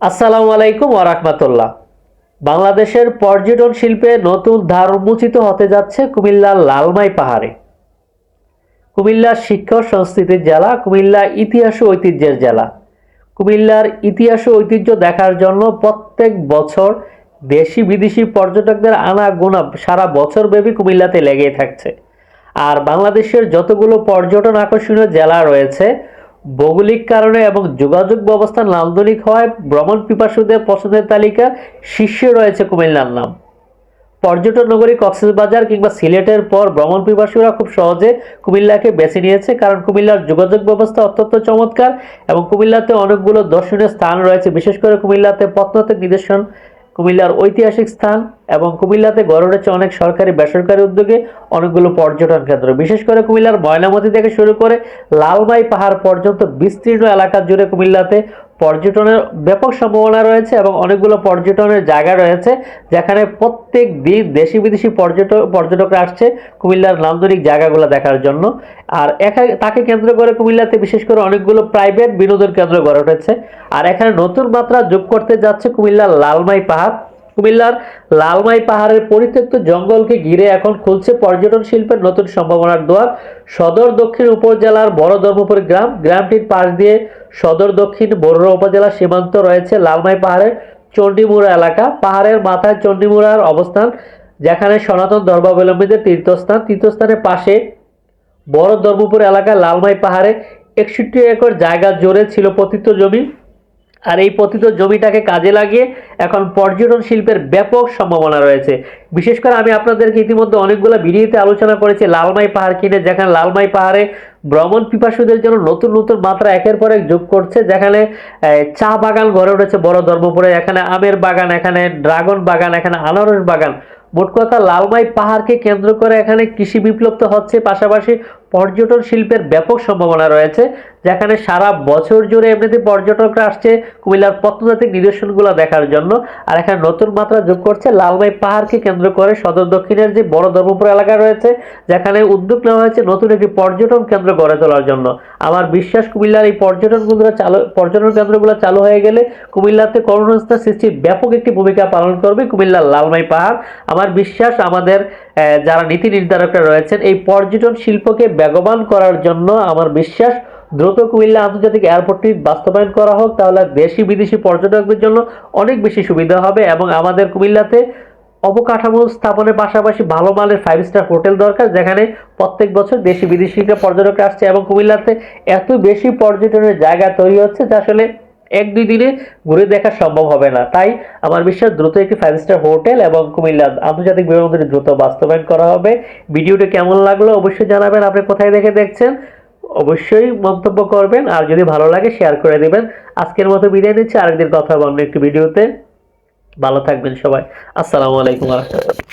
আসসালামু আলাইকুম ওরহমতুল্লাহ বাংলাদেশের পর্যটন শিল্পে নতুন ধার উন্মোচিত হতে যাচ্ছে কুমিল্লার লালমাই পাহাড়ে। কুমিল্লার শিক্ষা সংস্কৃতির জেলা কুমিল্লা ইতিহাস ঐতিহ্যের জেলা। কুমিল্লার ইতিহাস ঐতিহ্য দেখার জন্য প্রত্যেক বছর দেশি বিদেশি পর্যটকদের আনা গোনা সারা বছর ব্যাপী কুমিল্লাতে লেগেই থাকছে। আর বাংলাদেশের যতগুলো পর্যটন আকর্ষণীয় জেলা রয়েছে ভৌগোলিক কারণে এবং যোগাযোগ ব্যবস্থা নান্দনিক হওয়ায় ভ্রমণ পিপাসুদের পছন্দের তালিকা শীর্ষে রয়েছে কুমিল্লার নাম। পর্যটন নগরী কক্সবাজার কিংবা সিলেটের পর ভ্রমণ পিপাসুরা খুব সহজে কুমিল্লাকে বেছে নিয়েছে কারণ কুমিল্লার যোগাযোগ ব্যবস্থা অত্যন্ত চমৎকার এবং কুমিল্লাতে অনেকগুলো দর্শনীয় স্থান রয়েছে। বিশেষ করে কুমিল্লাতে প্রত্নতাত্ত্বিক নিদর্শন কুমিল্লার ঐতিহাসিক স্থান এবং কুমিল্লাতে গড়ে উঠেছে অনেক সরকারি, বেসরকারি উদ্যোগে অনেকগুলো পর্যটন কেন্দ্র। বিশেষ করে কুমিল্লার ময়নামতি থেকে শুরু করে লালমাই পাহাড় পর্যন্ত বিস্তীর্ণ এলাকা জুড়ে কুমিল্লাতে পর্যটনের ব্যাপক সম্ভাবনা রয়েছে এবং অনেকগুলো পর্যটনের জায়গা রয়েছে, যেখানে প্রত্যেক দিন দেশি বিদেশি পর্যটক পর্যটকরা আসছে কুমিল্লার নান্দনিক জায়গাগুলো দেখার জন্য। আর এখানে তাকে কেন্দ্র করে কুমিল্লাতে বিশেষ করে অনেকগুলো প্রাইভেট বিনোদন কেন্দ্র গড়ে উঠেছে। আর এখানে নতুন মাত্রা যোগ করতে যাচ্ছে কুমিল্লার লালমাই পাহাড়। কুমিল্লার লালমাই পাহাড়ের পরিত্যক্ত জঙ্গলকে ঘিরে এখন খুলছে পর্যটন শিল্পের নতুন সম্ভাবনার দুয়ার। সদর দক্ষিণ উপজেলার বড় ধর্মপুর গ্রাম, গ্রামটির পাশ দিয়ে সদর দক্ষিণ বরুড়া উপজেলা সীমান্ত রয়েছে লালমাই পাহাড়ের চণ্ডীমুড়া এলাকা। পাহাড়ের মাথায় চণ্ডীমুড়ার অবস্থান, যেখানে সনাতন ধর্মাবলম্বীদের তীর্থস্থান। তীর্থস্থানের পাশে বড় ধর্মপুর এলাকায় লালমাই পাহাড়ে একষট্টি একর জায়গা জোরে ছিল পতিত জমি। আর এই পতিত জমিটাকে কাজে লাগিয়ে এখন পর্যটন শিল্পের ব্যাপক সম্ভাবনা রয়েছে। বিশেষ করে আমি আপনাদেরকে ইতিমধ্যে অনেকগুলো ভিডিওতে আলোচনা করেছি লালমাই পাহাড় কিনে, যেখানে লালমাই পাহাড়ে ভ্রমণ পিপাসুদের জন্য নতুন নতুন মাত্রা একের পর এক যোগ করছে, যেখানে চা বাগান গড়ে উঠেছে বড় ধর্মপুরে, এখানে আমের বাগান, এখানে ড্রাগন বাগান, এখানে আনারস বাগান। মোট কথা লালমাই পাহাড়কে কেন্দ্র করে এখানে কৃষি বিপ্লব হচ্ছে, পাশাপাশি পর্যটন শিল্পের ব্যাপক সম্ভাবনা রয়েছে। যেখানে সারা বছর জুড়ে এমনিতে পর্যটকরা আসছে কুমিল্লার প্রত্নতাত্ত্বিক নিদর্শনগুলো দেখার জন্য। আর এখানে নতুন মাত্রা যোগ করছে লালমাই পাহাড়কে কেন্দ্র করে সদর দক্ষিণের যে বড় ধর্মপুর এলাকা রয়েছে, যেখানে উদ্যোগ নেওয়া হয়েছে নতুন একটি পর্যটন কেন্দ্র গড়ে তোলার জন্য। আমার বিশ্বাস কুমিল্লার এই পর্যটনগুলো চালু পর্যটন কেন্দ্রগুলো চালু হয়ে গেলে কুমিল্লাতে কর্মসংস্থান সৃষ্টির ব্যাপক একটি ভূমিকা পালন করবে কুমিল্লার লালমাই পাহাড়। আমার বিশ্বাস আমাদের যারা নীতি নির্ধারকরা রয়েছেন, এই পর্যটন শিল্পকে বেগবান করার জন্য আমার বিশ্বাস দ্রুত কুমিল্লা আন্তর্জাতিক এয়ারপোর্টটি বাস্তবায়ন করা হোক, তাহলে দেশি বিদেশি পর্যটকদের জন্য অনেক বেশি সুবিধা হবে এবং আমাদের কুমিল্লাতে অবকাঠামো স্থাপনের পাশাপাশি ভালো মানের ফাইভ স্টার হোটেল দরকার, যেখানে প্রত্যেক বছর দেশি বিদেশিরা পর্যটকরা আসছে এবং কুমিল্লাতে এত বেশি পর্যটনের জায়গা তৈরি হচ্ছে যা আসলে এক দুই দিনে ঘুরে দেখা সম্ভব হবে না। তাই আমার বিশ্বাস দ্রুত একটি ফাইভ স্টার হোটেল এবং কুমিল্লা আন্তর্জাতিক বিমানবন্দরে দ্রুত বাস্তবায়ন করা হবে। ভিডিওটি কেমন লাগল অবশ্যই জানাবেন। আপনি কোথায় দেখে দেখছেন? অবশ্যই মন্তব্য করবেন, আর যদি ভালো লাগে শেয়ার করে দেবেন। আজকের মতো বিদায় নিচ্ছি, আরেকদিন কথা অন্য একটি ভিডিওতে। ভালো থাকবেন সবাই। আসসালামু আলাইকুম রহমতুল্লাহ।